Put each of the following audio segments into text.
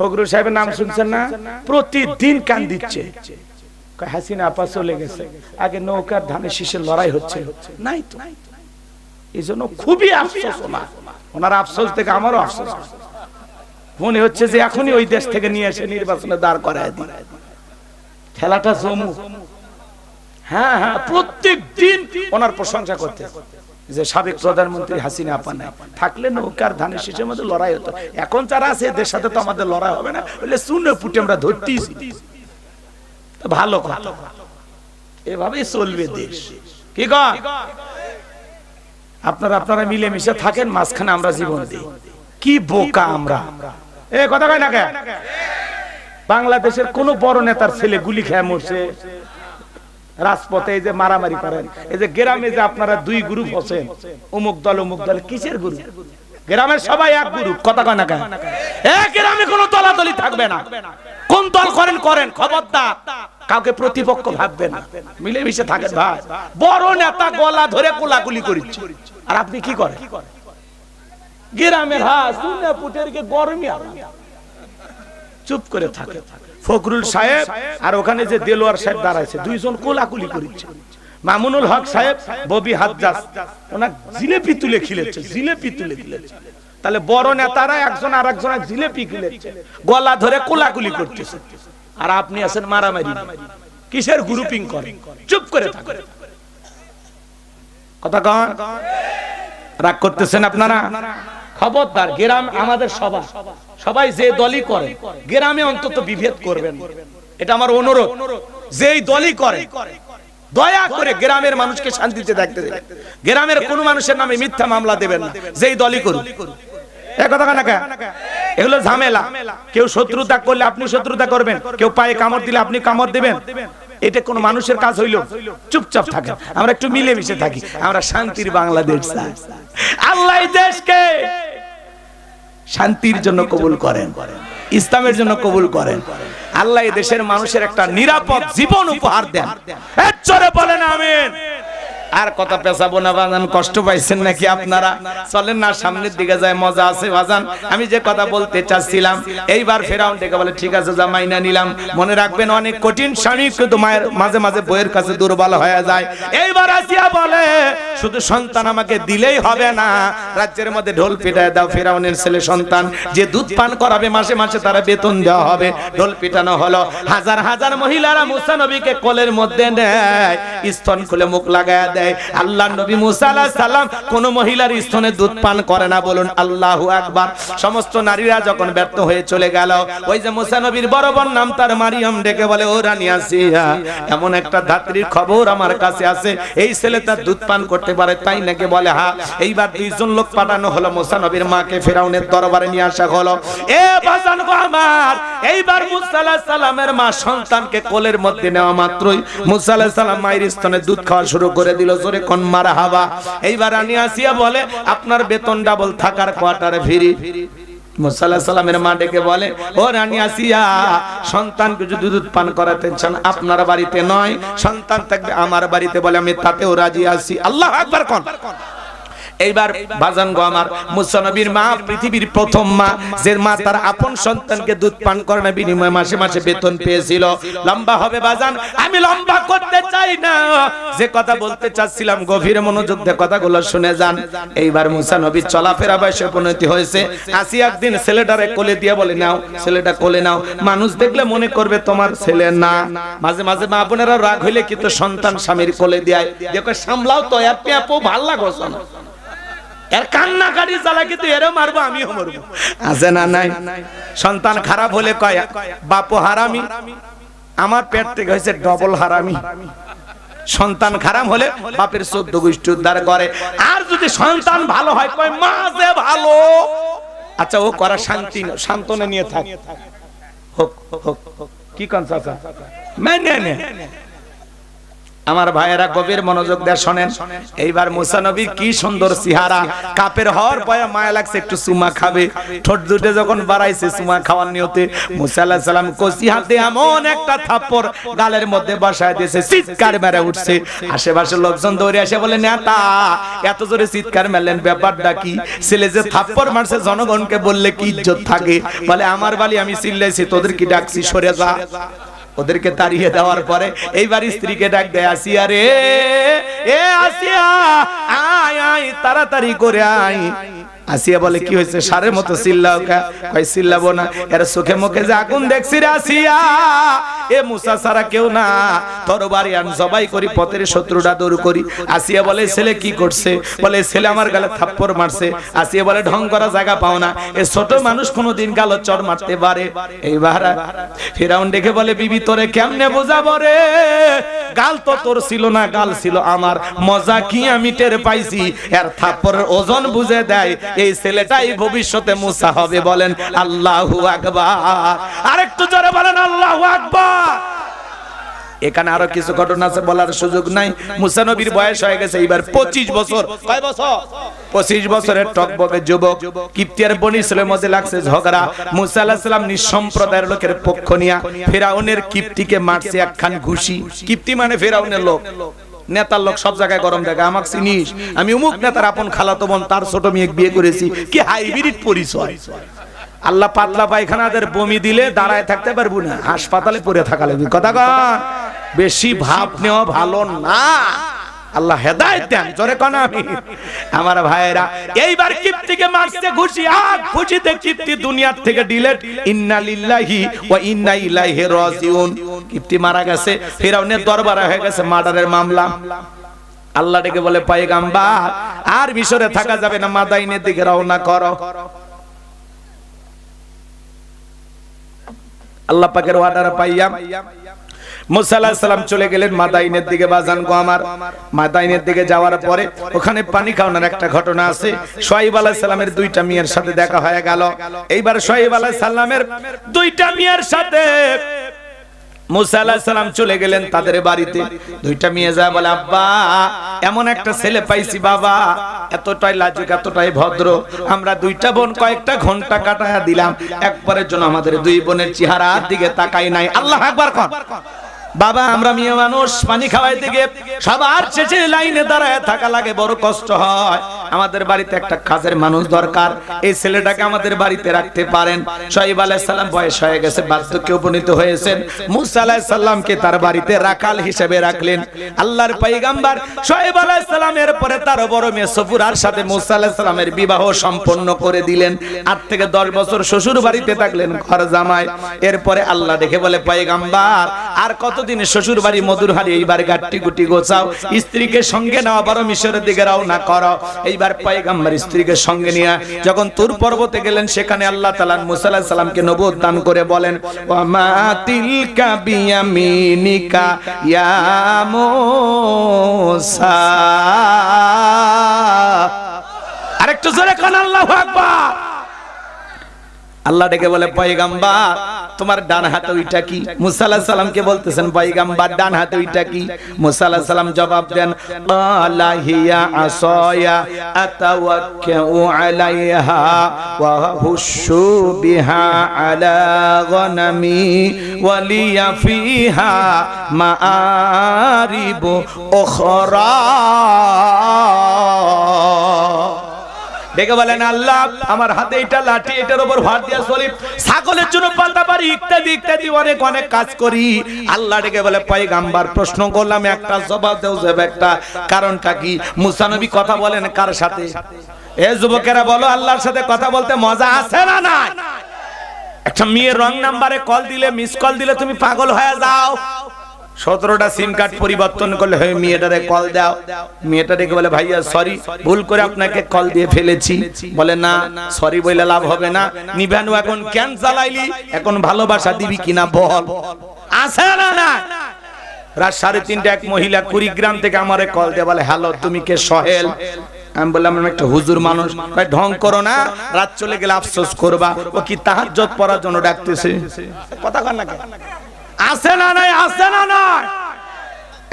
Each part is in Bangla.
ফখরুল সাহেবের নাম শুনছেন না? প্রতিদিন কান দিচ্ছে। হাসিনা আপা চলে গেছে। আগে নৌকার ধানের শীষের লড়াই হচ্ছে। নাই তো। এই জন্য খুবই আফসোস ওনার। ওনার আফসোস থেকে আমারও আফসোস। মনে হচ্ছে যে এখনই ওই দেশ থেকে নিয়ে এসে নির্বাচনে দাঁড় করায় দিই। খেলাটা জমু হ্যাঁ হ্যাঁ প্রত্যেক দিন ওনার প্রশংসা করতে। যে সাবেক প্রধানমন্ত্রী হাসিনা আপা নাই। থাকলে নৌকার ধানের শীষের মধ্যে লড়াই হতো। এখন যারা আছে, এদের সাথে তো আমাদের লড়াই হবে না। বলে শুনে পুটে আমরা ধরতেইছি তা ভালো কথা। এভাবেই চলবে দেশ। কি আপনারা আপনারা মিলেমিশে থাকেন, মাঝখানে আমরা জীবন দিই। কি বোকা আমরা। এ, কথা কয় না কে? বাংলাদেশের কোন বড় নেতার ছেলে গুলি খেয়ে মরছে। রাজপথে এই যে মারামারি করেন, এই যে গ্রামে যে আপনারা দুই গ্রুপ হচ্ছেন অমুক দল অমুক দল, কিসের গ্রুপ গ্রামের সবাই এক গ্রুপ কথা কয় না কেন? এ গ্রামে কোনো দলাদলি থাকবে না। কোন দল করেন করেন, খবরদার। কাউকে প্রতিপক্ষ ভাববেন না। মিলেমিশে থাকেন ভাই। বড় নেতা গলা ধরে কোলাকুলি করিচ্ছে। আর আপনি কি করেন? গ্রামের হা শুনে পুটের গরমই আলাদা চুপ করে থাকে। ফখরুল সাহেব আর ওখানে যে দেলোয়ার সাহেব দাঁড়াইছে, দুইজন কোলাকুলি করিচ্ছে। মামুনুল হক সাহেব, ববি হাজ্জাস ওনার জিলেপি তুলে খিলেছে জিলেপি তুলে খিলেছে তাহলে বড় নেতারা একজন আর একজন জিলেপি খিলেছে গলা ধরে কোলাকুলি করতেছে। আর আপনি আছেন মারামারি কিসের গ্রুপিং করেন? চুপ করে থাকেন। কথা কন? রাগ করতেছেন আপনারা? খবরদার, গ্রাম আমাদের সভা সবাই যে দলই করে, গ্রামে অন্তত বিভেদ করবেন। এটা আমার অনুরোধ। যেই দলই করে, দয়া করে গ্রামের মানুষকে শান্তিতে দেখতে দেবেন। গ্রামের কোন মানুষের নামে মিথ্যা মামলা দেবেন না। যেই দলই করুন কথা এগুলো ঝামেলা। কেউ শত্রুতা করলে আপনি শত্রুতা করবেন। কেউ পায়ে কামড় দিলে আপনি কামড় দিবেন। এটা কোন মানুষের কাজ হইল? চুপচাপ থাকেন। আমরা একটু মিলেমিশে থাকি। আমরা শান্তির বাংলাদেশ আল্লাহ দেশকে শান্তির জন্য কবুল করেন ইসলামের জন্য কবুল করেন। আল্লাহ এই দেশের মানুষের একটা নিরাপদ জীবন উপহার দেন। বলেন আমিন। আর কথা পেছাবো না বাজান, কষ্ট পাইছেন নাকি আপনারা? চলেন না, সামনের দিকে যায়, মজা আছে বাজান। আমি যে কথা বলতে চাচ্ছিলাম, এইবার ফেরাউন ডেকে বলে, ঠিক আছে, যা, মাইনা নিলাম। মনে রাখবেন, অনেক কঠিন স্বামী কিন্তু মায়ের মাঝে মাঝে বইয়ের কাছে দুর্বল হয়ে যায়। এইবার আসিয়া বলে, শুধু সন্তান আমাকে দিলেই হবে না। রাজ্যের মধ্যে ঢোল পিটায় দাও, ফেরাউনের ছেলে সন্তান। যে দুধ পান করাবে, মাসে মাসে তারা বেতন দেওয়া হবে। ঢোল পিটানো হলো। হাজার হাজার মহিলারা মুসা নবীকে কোলের মধ্যে নেয়, স্তন খুলে মুখ লাগায় দেয়। আল্লাহ নবী মুসা আলাইহিস সালাম কোন মহিলার স্তনে দুধ পান করে না বলুন, আল্লাহু আকবার। সমস্ত নারীরা যখন ব্যর্থ হয়ে চলে গেল, ওই যে মুসা নবীর বড় বোন নাম তার মারিয়াম ডেকে বলে, ও রানী আসিয়া, এমন একটা ধাত্রীর খবর আমার কাছে আছে। এই ছেলে তার দুধ পান করতে পারে তাই নাকি বলে হ্যাঁ এইবার দুইজন লোক পাঠানো হলো মুসা নবীর মাকে ফেরাউনের দরবারে নিয়ে আসা হলো। এ বাজান গো আমার এইবার মুসা আলাইহিস সালামের মা সন্তানকে কোলের মধ্যে নেওয়া মাত্রই মুসা সালাম মায়ের স্তনে দুধ খাওয়া শুরু করে দিল, জোরে কোন মারা হাবা এইবার রানী আসিয়া বলে, আপনার বেতন ডাবল থাকার কোয়ার্টারে ফিরি। আপনার বাড়িতে নয়, সন্তান থাকবে আমার বাড়িতে বলে, আমি তাতেও রাজি আছি। আল্লাহ একবার কোন? এইবার বাজান গো আমার, মুসা নবীর মা, পৃথিবীর প্রথম মা, যে মা তার আপন সন্তানকে দুধ পান করে না, বিনিময়ে মাসে মাসে বেতন পেয়েছিল। লম্বা হবে বাজান, আমি লম্বা করতে চাই না। যে কথা বলতে চাচ্ছিলাম, গভীর মনোযোগ দিয়ে কথাগুলো শুনে যান। এইবার মুসা নবীর চলাফেরা বয়সে উপনতি হয়েছে। আসি একদিন ছেলেটারে কোলে দিয়ে বলে, নাও, ছেলেটা কোলে নাও। মানুষ দেখলে মনে করবে তোমার ছেলে না। মাঝে মাঝে মা বোনেরা রাগ হইলে কিন্তু সন্তান স্বামীর কোলে দেয়। দেখো, সামলাও তো পেঁপো ভালো লাগো না এর কান্নাকাটি জ্বালা কিন্তু এরও মারবো, আমিও মরবো। আছে না নাই? সন্তান খারাপ হলে কয়, বাপু হারামি, আমার পেট থেকে হয়েছে ডবল হারামি। সন্তান খারাপ হলে বাপের চোদ্দ গোষ্ঠী উদ্ধার করে। আর যদি সন্তান ভালো হয়, কয়, মা যে ভালো। আচ্ছা ও করা শান্তি শান্তনে নিয়ে থাক। হোক হোক কি কন চাচা? নে। আমার ভাইয়েরা গভীর মনোযোগ দিয়ে শোনেন। এইবার মুসা নবীর কি সুন্দর সিহারা। কাপের হওয়ার পরে মায়া লাগছে, একটু সুমা খাবে। ঠোঁট দুটে যখন বাড়াইছে সুমা খাওয়ার নিয়তে মুসা আলাইহিস সালাম কসি হাতে এমন একটা থাপ্পড় গালের মধ্যে বসায় দিয়েছে, চিৎকার মেরে উঠছে। আশেপাশে লোকজন দৌড়ে আসে বলে, নেতা, এত জোরে চিৎকার মেলেন ব্যাপারটা কি? ছেলে যে থাপ্পড় মারছে, জনগণকে বললে কি ইজ্জত থাকে? বলে, আমার বালি আমি চিল্লাইছি, তোদের কি ডাকছি, সরে যা। ওদেরকে তাড়িয়ে দেওয়ার পরে এইবার স্ত্রীকে ডাক দেয়, আসিয়া রে, এ আসিয়া, আয় আয়, তাড়াতাড়ি করে আয়। আসিয়া বলে, কি হয়েছে? সারের মতো চিল্লাও কয়, চিল্লাবো না। এরা চোখে মুখে যে আগুন দেখছি রে, আসিয়া এ মুসা সারা কেউ না। তরবারি আন জবাই করি, পথের শত্রুটা দূর করি। আসিয়া বলে, ছেলে কি করছে? বলে, ছেলে আমার গালে থাপ্পড় মারছে। আসিয়া বলে, ঢং করা জায়গা পাও না। এ ছোট মানুষ কোনোদিন গালো চড় মারতে পারে। এইবার ফেরাউন দেখে বলে, বিবি, তোরে কেমনে বোঝাবো রে? গাল তো তোর ছিল না, গাল ছিল আমার। মজা কি আমি টের পাইছি? এর থাপ্পড়ের ওজন বুঝে দেয়, এই ছেলেটাই ভবিষ্যতে মুসা হবে। বলেন, আল্লাহু আকবার। আরেকটু জোরে বলেন, আল্লাহু আকবার। এখানে আরও কিছু ঘটনা আছে বলার সুযোগ নাই। মুসা নবীর বয়স হয়ে গেছে এবার পঁচিশ বছর। কয় বছর? পঁচিশ বছরের টকবকে যুবক কিপ্তিয়ার বনি মধ্যে লাগছে ঝগড়া। মুসা আলাহিসাল্লাম সালাম নিঃসম্প্রদায়ের লোকের পক্ষ নিয়া ফেরাউনের কিপ্তিকে মারছে একখান ঘুষি। কিপ্তি মানে ফেরাউনের লোক। নেতার লোক সব জায়গায় গরম জায়গা আমাকে চিনিস? আমি উমুক নেতার আপন খালাতো বোন তার ছোট মেয়ে বিয়ে করেছি। কি হাইব্রিড পরিচয়? আল্লাহ পাতলা পায়খানাদের বমি দিলে দাঁড়ায় থাকতে পারব না, হাসপাতালে পড়ে থাকা লাগবে। কথা বেশি ভাব নেওয়া ভালো না। আল্লাহ হেদায়েত দেন, জোরে কোন আমি। আমার ভাইয়েরা, এইবার কিপ্তিকে মারতে খুশি আগ খুশিতে কিপ্তি দুনিয়ার থেকে ডিলেট ইন্না লিল্লাহি ওয়া ইন্না ইলাইহি রাজিউন। কিপ্তি মারা গেছে, ফিরাউনের দরবারে হয়ে গেছে মার্ডারের মামলা। আল্লাহ ডেকে বলে, পায়গাম্বার, আর মিশরে থাকা যাবে না, মাদাইনের দিকে রওনা করো। আল্লাহ পাকের অর্ডার পাইয়া মুসা চলে গেলেন মাদাইনের দিকে, বাজান গো আমার। মাদাইনের দিকে যাওয়ার পরে ওখানে পানি খাওয়ানোর একটা ঘটনা আছে। সোহাইব আলাহিসাল্লামের দুইটা মেয়ের সাথে দেখা হয়ে গেল। এইবার সোহাইব আলাহিসাল্লামের দুইটা মেয়ের সাথে চলে গেলেন তাদের বাড়িতে। দুইটা বলে, আব্বা, এমন একটা ছেলে পাইছি বাবা, এতটাই এতটাই ভদ্র। আমরা দুইটা বোন কয়েকটা ঘণ্টা দিলাম। একবারের জন্য আমাদের দুই বোনের চেহারার দিকে তাকাই নাই। আল্লাহ একবার কর বাবা, আমরা মেয়ে মানুষ, পানি খাওয়াইতে গিয়ে সবার শেষে লাইনে দাঁড়ায় থাকা লাগে, বড় কষ্ট হয়। আমাদের বাড়িতে একটা কাজের মানুষ দরকার। এই ছেলেটাকে আমাদের বাড়িতে রাখতে পারেন। শহীব আলাইহিস সালাম বয়স হয়ে গেছে, বার্ধক্যে উপনীত হয়েছেন। মুসা আলাইহিস সালামকে তার বাড়িতে রাখাল হিসেবে রাখলেন। আল্লাহর পয়গাম্বার শহীব আলাইহিস সালামের পরে তার বড় মেয়ে সফুরার সাথে মুসা আলাইহিস সালামের বিবাহ সম্পন্ন করে দিলেন। আট থেকে দশ বছর শ্বশুর বাড়িতে থাকলেন ঘর জামাই। এরপরে আল্লাহ দেখে বলে, পয়গাম্বার, আর কতদিন শ্বশুর বাড়ি মধুর হারি এইবার গাট্টি গুটি গোছাও। স্ত্রীকে সঙ্গে নাও আবারও মিশরের দিকে রওনা করো। এইবার পয়গাম্বার স্ত্রীকে সঙ্গে নিয়ে যখন তুর পর্বতে গেলেন, সেখানে আল্লাহ তাআলা মুসা আলাইহিস সালামকে নবুয়ত দান করে বলেন ওয়া মা তিলকা বিয়ামিনিকা ইয়া মুসা। আরেকটু জোরে কান, আল্লাহু আকবার। আল্লাহ ডেকে বলে, পয়গাম্বার, তোমার ডান হাতে ওইটা কি? মুসা আলাইহিস সালামকে বলতেছেন, পয়গাম্বার, ডান হাতে ওইটা কি? মুসা আলাইহিস সালাম জবাব দেন ক্বালা হিয়া আসায়া আতাওয়াক্কাউ আলাইহা ওয়া হুশু বিহা আলা গনামি ওয়ালিয়া ফিহা মাআরিব উখরা। ডেকে বলেন, আল্লাহ, আমার হাতে এটা লাঠি, এটার উপর ভাত দিয়া চলি। ছাগলের জন্য পাতা পারি ইত্যাদি ইত্যাদি, অনেক অনেক কাজ করি। আল্লাহ ডেকে বলে, পয়গাম্বার, প্রশ্ন করলাম, একটা জবাব দেও যাবে একটা। কারণটা কি? মুসা নবী কথা বলেন কার সাথে? এ যুবকেরা বলো, আল্লাহর সাথে কথা বলতে মজা আছে না না একটা মেয়ের রং নাম্বারে কল দিলে মিস কল দিলে তুমি পাগল হয়ে যাও। সতেরোটা সিম কার্ড পরিবর্তন করলে হয় মেয়েটারে কল দাও। মেয়েটা ডেকে বলে, ভাইয়া সরি ভুল করে আপনাকে কল দিয়ে ফেলেছি। বলে, না সরি বলে লাভ হবে না। নিভানু এখন কেন চালাইলি এখন ভালোবাসা দিবি কিনা বল। আছে না না রাত সাড়ে তিনটা এক মহিলা কুড়িগ্রাম থেকে আমারে কল দিয়ে বলে, হ্যালো, তুমি কে সহেল? আমি বললাম, আমি একটা হুজুর মানুষ। ভাই, ঢং করো না, রাত চলে গেলে আফসোস করবা। ও কি তাহাজ্জত পড়ার জন্য ডাকতেছে? কথা কর না? আছে না নাই? আছে না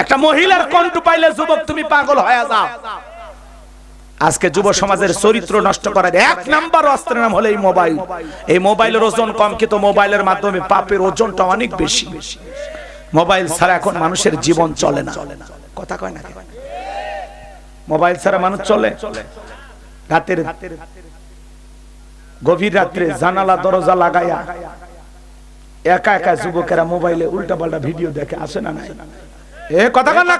একটা মহিলার কণ্ঠ পাইলে যুবক তুমি পাগল হয়ে যাও। আজকে যুব সমাজের চরিত্র নষ্ট করার এক নাম্বার অস্ত্রের নাম হলো এই মোবাইল। এই মোবাইলের ওজন কম কিন্তু মোবাইলের মাধ্যমে পাপের ওজনটা অনেক বেশি। মোবাইল ছাড়া এখন মানুষের জীবন চলে না। কথা কয় না মোবাইল ছাড়া মানুষ চলে? রাতের গভীর রাত্রে জানালা দরজা লাগায়া একা একা যুবকেরা মোবাইলে উল্টা পাল্টা ভিডিও দেখে আসে না নাই? এ কথা কন না?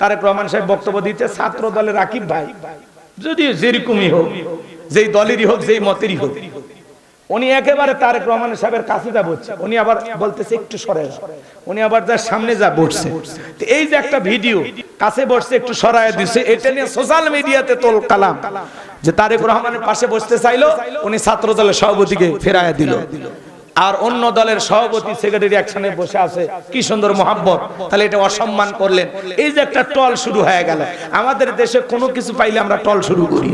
তারেক রহমান সাহেব বক্তব্য দিতে ছাত্র দলের রাকিব ভাই যদি যেরকমই হোক, যেই দলেরই হোক, যেই মতেরই হোক, উনি একেবারে তারেক রহমান সাহেবের কাছে যা বলছে, উনি আবার বলতেছে একটু সরে। উনি আবার যার সামনে যা বসছে তো এই যে একটা ভিডিও, কাছে বসছে, একটু সরায় দিছে, এটা নিয়ে সোশ্যাল মিডিয়াতে তোল কালাম যে তারেক রহমানের পাশে বসতে চাইলো, উনি ছাত্র দলের সভাপতিকে ফেরায় দিল আর অন্য দলের সভাপতি সেক্রেটারি একসাথে বসে আছে। কি সুন্দর মোহাব্বত। তাহলে এটা অসম্মান করলেন। এই যে একটা টল শুরু হয়ে গেল। আমাদের দেশে কোনো কিছু পাইলে আমরা টল শুরু করি।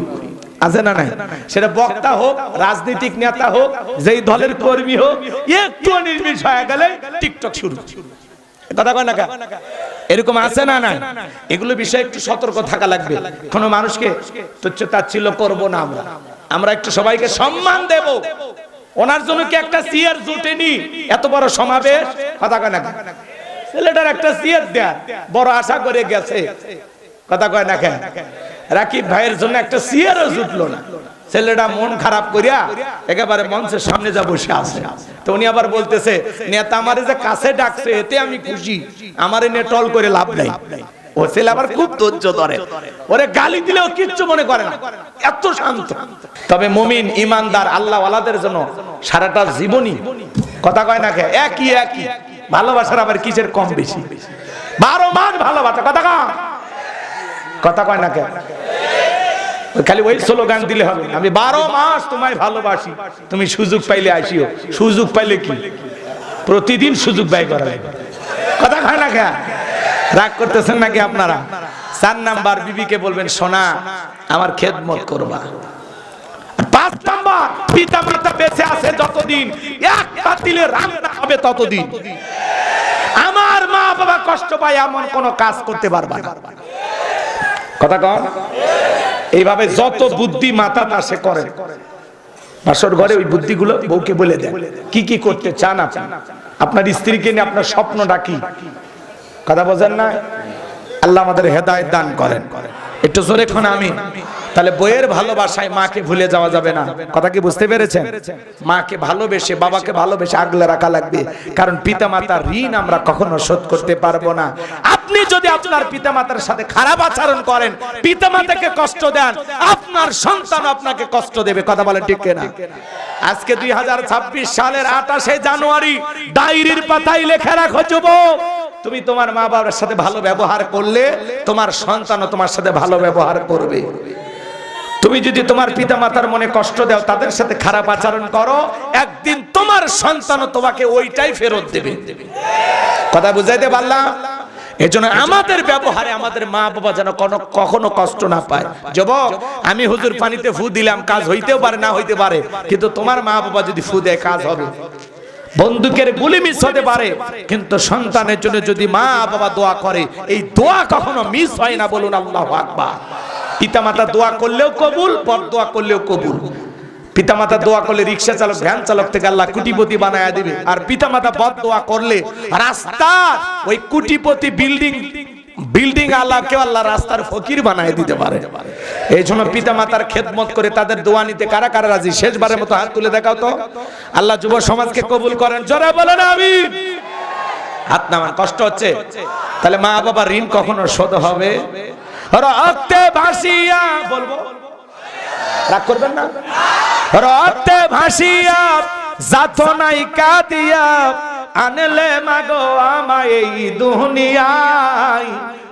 আছে না নাই? সেটা বক্তা হোক, রাজনৈতিক নেতা হোক, যেই দলের কর্মী হোক একটু নির্মিষ হয়ে গেলে টিকটক শুরু। কথা কয় না? এরকম আছে না না এগুলো বিষয়ে একটু সতর্ক থাকা লাগবে। কোন মানুষকে তুচ্ছ তাচ্ছিল্য করব না আমরা। আমরা একটু সবাইকে সম্মান দেব। ওনার জন্য কি একটা সিয়ার জুটেনি? এত বড় সমাবেশ? কথা কয় না ছেলেটার একটা সিয়ার দেয়া। বড় আশা করে গেছে। কথা কয় না কেন? রাকিব ভাইয়ের জন্য একটা সিয়ারও জুটলো না। ছেলেটা মন খারাপ করিয়া একেবারে মঞ্চের সামনে যা বসে আছে। তো উনি আবার বলতেছে, নেতা আমারে যে কাছে ডাকছে, এতে আমি খুশি। আমারে নিয়ে টল করে লাভ নাই। ও ছেলে আবার খুব ধৈর্য ধরে। ওরে গালি দিলেও কিচ্ছু মনে করে না। এত শান্ত। তবে মুমিন, ইমানদার আল্লাহ ওয়ালাদের জন্য সারাটা জীবনই কথা কয় না একই একই। ভালোবাসার আবার কিসের কম বেশি? বারো মাস ভালোবাসা, কথা কয়? কথা কয় না কে? খালি ওই স্লোগান দিলে হবে। আমি বারো মাস তোমায় ভালোবাসি। তুমি সুযোগ পাইলে আসিও। সুযোগ পাইলে কি? প্রতিদিন সুযোগ ব্যয় করা কথা কয় না কে? রাগ করতেছেন নাকি আপনারা? চার নাম্বার বিবিকে বলবেন, সোনা, আমার খেদমত করবা। পাঁচ নাম্বার পিতা মাতা বেঁচে আছে যতদিন, এক পাতিলে রান্না হবে ততদিন। আমার মা বাবা কষ্ট পায়, এমন কোন কাজ করতে পারবা না। কথা কন? এইভাবে যত বুদ্ধি মাথা তা সে করে বাসর ঘরে ওই বুদ্ধিগুলো বউকে বলে দেন। কি কি করতে চান আপনি? আপনার স্ত্রীকে নিয়ে আপনার স্বপ্নটা কি? কথা বোঝেন না? আল্লাহ আমাদের হেদায়েত দান করেন। একটু জোরে খন আমি? তাহলে বইয়ের ভালোবাসায় মাকে ভুলে যাওয়া যাবে না। কথা কি বুঝতে পেরেছেন? মাকে ভালোবেসে, বাবাকে ভালোবেসে আগলে রাখা লাগবে। কারণ পিতা মাতার ঋণ আমরা কখনো শোধ করতে পারব না। আপনি যদি আপনার পিতা মাতার সাথে খারাপ আচরণ করেন পিতা মাতাকে কষ্ট দেন, আপনার সন্তান আপনাকে কষ্ট দেবে। কথা বলেন ঠিক না আজকে দুই হাজার ছাব্বিশ সালের আঠাশে জানুয়ারি, ডায়েরির পাতায় লেখা রাখো যুবক। তুমি তোমার মা বাবার সাথে ভালো ব্যবহার করলে তোমার সন্তানও তোমার সাথে ভালো ব্যবহার করবে। তুমি যদি তোমার পিতা মাতার মনে কষ্ট দাও, তাদের সাথে খারাপ আচরণ করো, একদিন তোমার সন্তানও তোমাকে ওইটাই ফেরত দেবে। কথা বুঝাইতে পারলাম? এজন্য আমাদের ব্যবহারে আমাদের মা বাবা যেন কোনো কখনো কষ্ট না পায়। যুবক, আমি হুজুর পানিতে ফু দিলাম, কাজ হইতেও পারে, না হইতে পারে। কিন্তু তোমার মা বাবা যদি ফু দেয়, কাজ হবে। বন্দুকের গুলি মিস হতে পারে। কিন্তু সন্তানের জন্য যদি মা বাবা দোয়া করে, এই দোয়া কখনো মিস হয় না বলুন আল্লাহ আকবার। পিতামাতা দোয়া করলেও কবুল, পর দোয়া করলেও কবুল। পিতামাতা দোয়া করলে রিক্সা চালক, ভ্যান চালক থেকে আল্লাহ কুটিপতি বানায় দিবে। আর পিতামাতা বদ দোয়া করলে রাস্তা ওই কুটিপতি বিল্ডিং বিল্ডিং আল্লাহ কেউ আল্লাহ রাস্তার ফকির বানায় দিতে পারে। এই জন্য পিতা মাতার খেদমত করে তাদের দোয়া নিতে কারা কারা রাজি? শেষবারের মতো হাত তুলে দেখাও তো। আল্লাহ যুব সমাজকে কবুল করেন। জোরে বলেন আমি হাত নামান, কষ্ট হচ্ছে। তাহলে মা বাবা ঋণ কখনো শোধ হবে? রক্তে ভাসিয়া বলব। রাগ করবেন না? রক্তে ভাসিয়া জাত নাই কাদিয়া আনলে মাগো আমায় এই দুনিয়ায়।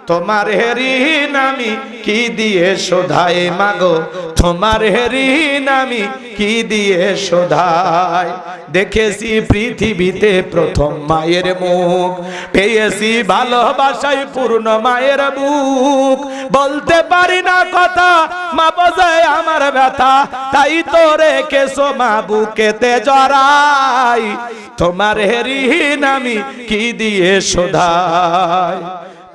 তোমার ঋণ নামি কি দিয়ে শোধাই মাগো? তোমার ঋণ নামি কি দিয়ে শোধাই? দেখেছি পৃথিবীতে প্রথম মায়ের মুখ, পেয়েছি ভালোবাসায় পূর্ণ মায়ের বুক। বলতে পারি না কথা, মা বোঝায় আমার ব্যথা, তাই তো রেখেছো মা বুকেতে জড়াই। তোমার ঋণ নামি কি দিয়ে শোধাই?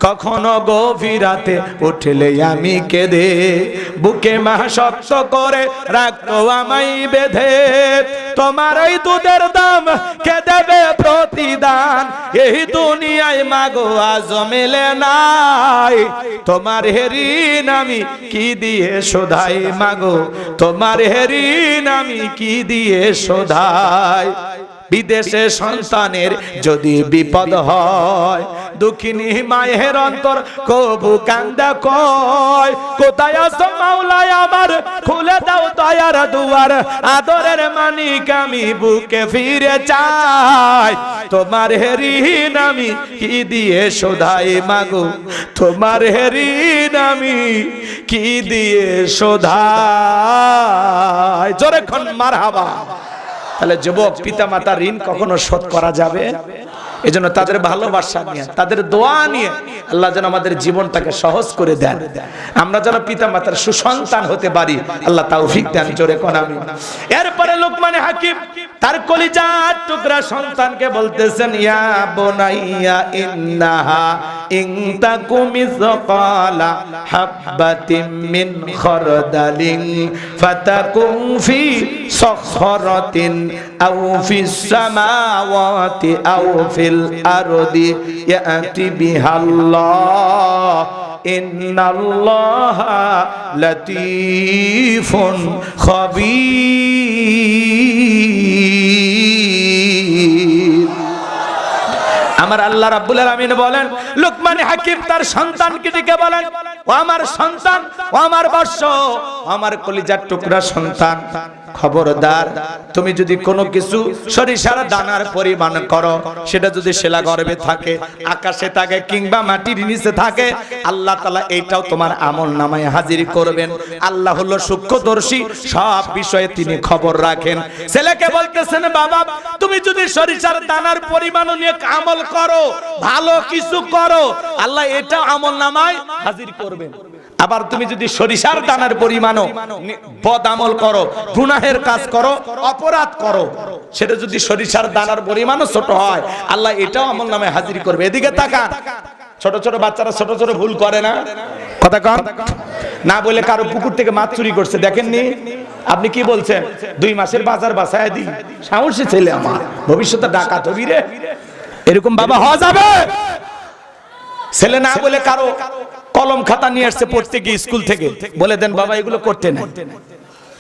কখনো গভীরাতে উঠলে আমি কেঁদে, বুকে মা শক্ত করে রাখতো আমাই বেঁধে। তোমার ওই দুধের দাম কে দেবে প্রতিদান? এই দুনিয়ায় মাগো আজ মেলে নাই। তোমার হেরিন আমি কি দিয়ে শোধাই মাগো? তোমার হেরিন আমি কি দিয়ে শোধাই? বিদেশে সন্তানের যদি বিপদ হয়, দুঃখিনী মায়ের অন্তর কবু কান্দা কয়, কোথায় আছো মাওলায় আমার? খুলে দাও দয়ার দুয়ার, আদরের মানিক আমি বুকে ফিরে চাই। তোমার হেরিন আমি কি দিয়ে শোধাই মাগো? তোমার হেরিন আমি কি দিয়ে শোধাই? জোরে খন মার হাবা তাহলে যুবক পিতা মাতা ঋণ কখনো শোধ করা যাবে? এজন্য তাদের ভালোবাসা নিয়ে, তাদের দোয়া নিয়ে আল্লাহ যেন আমাদের জীবনটাকে সহজ করে দেন। আমরা যেন পিতা মাতার সুসন্তান হতে পারি, আল্লাহ তৌফিক দেন জোরে কোন আমি এরপরে লোকমানে হাকিম তার কলিজার টুকরা সন্তানকে বলতেছেন, ইয়া বোনাইয়া, ইন্নাহা ইন তাকুম মিসকালা হাববাতিন মিন খরদালিন ফাতাকুম ফি সখরাতিন আও ফিস সামাওয়াতি আও ফিল আরদি ইয়াতি বিহাল্লাহ। ইন্নাল্লাহা লাতীফুন খবীর। আমার আল্লাহ রাব্বুল আলামিন বলেন, লুকমান হাকিম তার সন্তানকে ডেকে বলেন, ও আমার সন্তান, ও আমার বর্ষ আমার কলিজার টুকরা সন্তান। খবরদার, তুমি যদি কোনো কিছু সরিষার দানার পরিমাণ করো, সেটা যদি শিলা গর্ভে থাকে, আকাশে থাকে কিংবা মাটির নিচে থাকে, আল্লাহ তালা এইটাও তোমার আমল নামায় হাজির করবেন। আল্লাহ হলো সূক্ষ্মদর্শী, সব বিষয়ে তিনি খবর রাখেন। ছেলেকে বলতেছেন, বাবা, তুমি যদি সরিষার দানার পরিমাণ নিয়ে আমল করো, ভালো কিছু করো, আল্লাহ এটা আমল নামায় হাজির করবেন। আবার তুমি যদি সরিষার দানার পরিমাণও আমল করো, গুনাহের কাজ করো, অপরাধ করো, সেটা যদি সরিষার দানার পরিমাণও ছোট হয়, আল্লাহ এটাও আমল নামে হাজির করবে। এদিকে তাকান। ছোট ছোট বাচ্চারা ছোট ছোট ভুল করে না? কথা কন। না বলে কারও পুকুর থেকে মাছ চুরি করছে, দেখেননি? আপনি কি বলছেন? দুই মাসের বাজার বাসায় দিই সাহসী ছেলে আমার। ভবিষ্যতে ডাকাত হবি রে। এরকম বাবা হওয়া যাবে? ছেলে না বলে কারও কলম খাতা নিয়ে আসছে পড়তে গিয়ে স্কুল থেকে। বলে দেন বাবা এগুলো করতে নাই।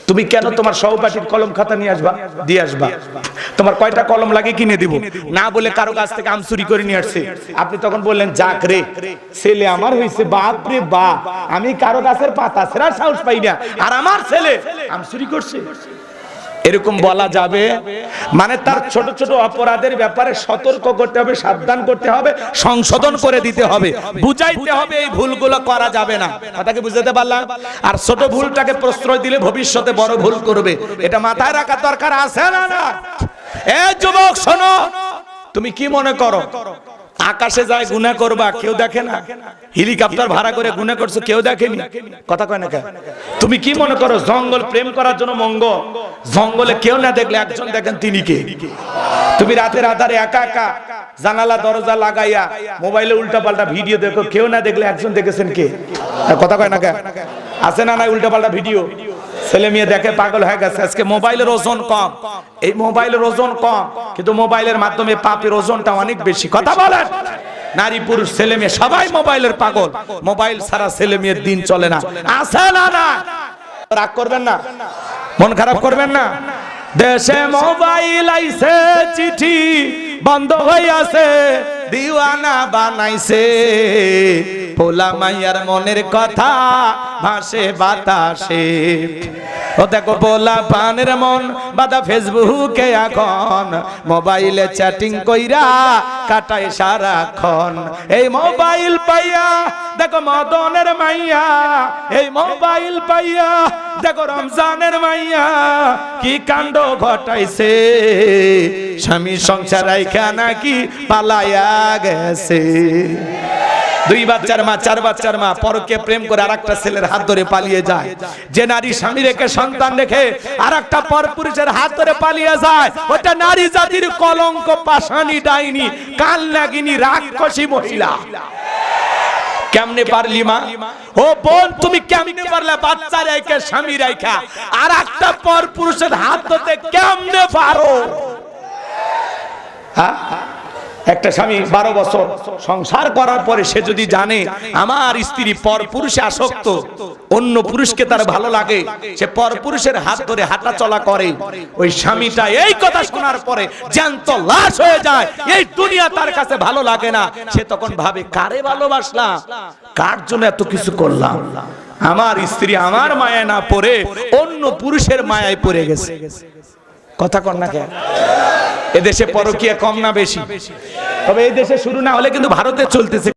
তুমি কেন তোমার সহপাঠীর কলম খাতা নিয়ে আসবা? দিয়ে আসবা। তোমার কয়টা কলম লাগে কিনে দিব? না বলে কারও কাছ থেকে আম চুরি করে নিয়ে আসছে। আপনি তখন বললেন যাক রে ছেলে আমার হয়েছে বাপ রে বাপ। আমি কারও গাছের পাতা সেরা সাহস পাই না। আর আমার ছেলে আম চুরি করছে। এরকম বলা যাবে। মানে তার ছোট ছোট অপরাধের ব্যাপারে সতর্ক করতে হবে, সাবধান করতে হবে, সংশোধন করে দিতে হবে। বুঝাইতে হবে এই ভুলগুলো করা যাবে না। কথাকে বুঝাতে পারলাম? আর ছোট ভুলটাকে প্রশ্রয় দিলে ভবিষ্যতে বড় ভুল করবে। এটা মাথায় রাখার দরকার আছে না না? এ যুবক, শোনো। তুমি কি মনে করো? আকাশে যায় গুনা করবা, কেউ দেখে না। হেলিকপ্টার ভাড়া করে গুনা করছ, কেউ দেখেনি। কথা কয় না কেন? তুমি কি মনে করো, জঙ্গল প্রেম করার জন্য মঙ্গ জঙ্গলে কেউ না দেখলে একজন দেখেন তিনি কে? তুমি রাতের আধারে একা একা জানালা, দরজা লাগাইয়া মোবাইলে উল্টা পাল্টা ভিডিও দেখো, কেউ না দেখলে একজন দেখেছেন কে? কথা কয় না কেন? আছে না না উল্টা পাল্টা ভিডিও? ছেলে মেয়ে দেখে পাগল হয়ে গেছে। আজকে মোবাইলের ওজন কম। এই মোবাইলের ওজন কম, কিন্তু মোবাইলের মাধ্যমে পাপের ওজনটা অনেক বেশি। কথা বলেন। নারী, পুরুষ, ছেলে, মেয়ে, সবাই মোবাইলের পাগল। মোবাইল ছাড়া ছেলে মেয়ের দিন চলে না। আছে না না রাগ করবেন না? মন খারাপ করবেন না? দেশে মোবাইল আইছে, চিঠি বন্ধ হয়ে আছে, দিওয়ানা বানাইছে। পোলা মাইয়ার মনের কথা ভাসে বাতাসে। ও দেখো পোলা পানের মন বাদা ফেসবুকে এখন। মোবাইলে চ্যাটিং কইরা কাটায় সারাক্ষণ। এই মোবাইল পাইয়া, দেখো মদনের মাইয়া। এই মোবাইল পাইয়া, দেখো রমজানের মাইয়া। কি কাণ্ড ঘটাইছে? স্বামী সংসার রাইখা নাকি পালায়া গেছে। দুই বাচ্চার মা, চার বাচ্চার মা পরকে প্রেম করে আরেকটা ছেলের হাত ধরে পালিয়ে যায়। যে নারী স্বামী রেখে সন্তান রেখে আরেকটা পর পুরুষের হাত ধরে পালিয়ে যায়, ওটা নারী জাতির কলঙ্ক পাশানি ডাইনি, কাল নাগিনী, রাক্ষসী মহিলা। কেমনে পারলি মা? ও বোন, তুমি কেমনে পারলে বাচ্চা রেখে, স্বামী রেখা? আর একটা পর পুরুষের হাত ধরতে কেমনে পারো? হ্যাঁ? একটা স্বামী বারো বছর সংসার করার পরে সে যদি জানে আমার স্ত্রী পর পুরুষে আসক্ত, অন্য পুরুষকে তার ভালো লাগে, সে পর পুরুষের হাত ধরে হাঁটা চলা করে। ওই স্বামীটা এই কথা শোনার পরে জ্যান্ত লাশ হয়ে যায়। এই দুনিয়া তার কাছে ভালো লাগে না। সে তখন ভাবে, কারে ভালোবাসলাম? কার জন্য এত কিছু করলাম? আমার স্ত্রী আমার মায়া না পড়ে, অন্য পুরুষের মায়ায় পড়ে গেছে। কথা কর না কে এদেশে পরকিয়া কম না বেশি। তবে এই দেশে শুরু না হলে কিন্তু ভারতে চলতেছে।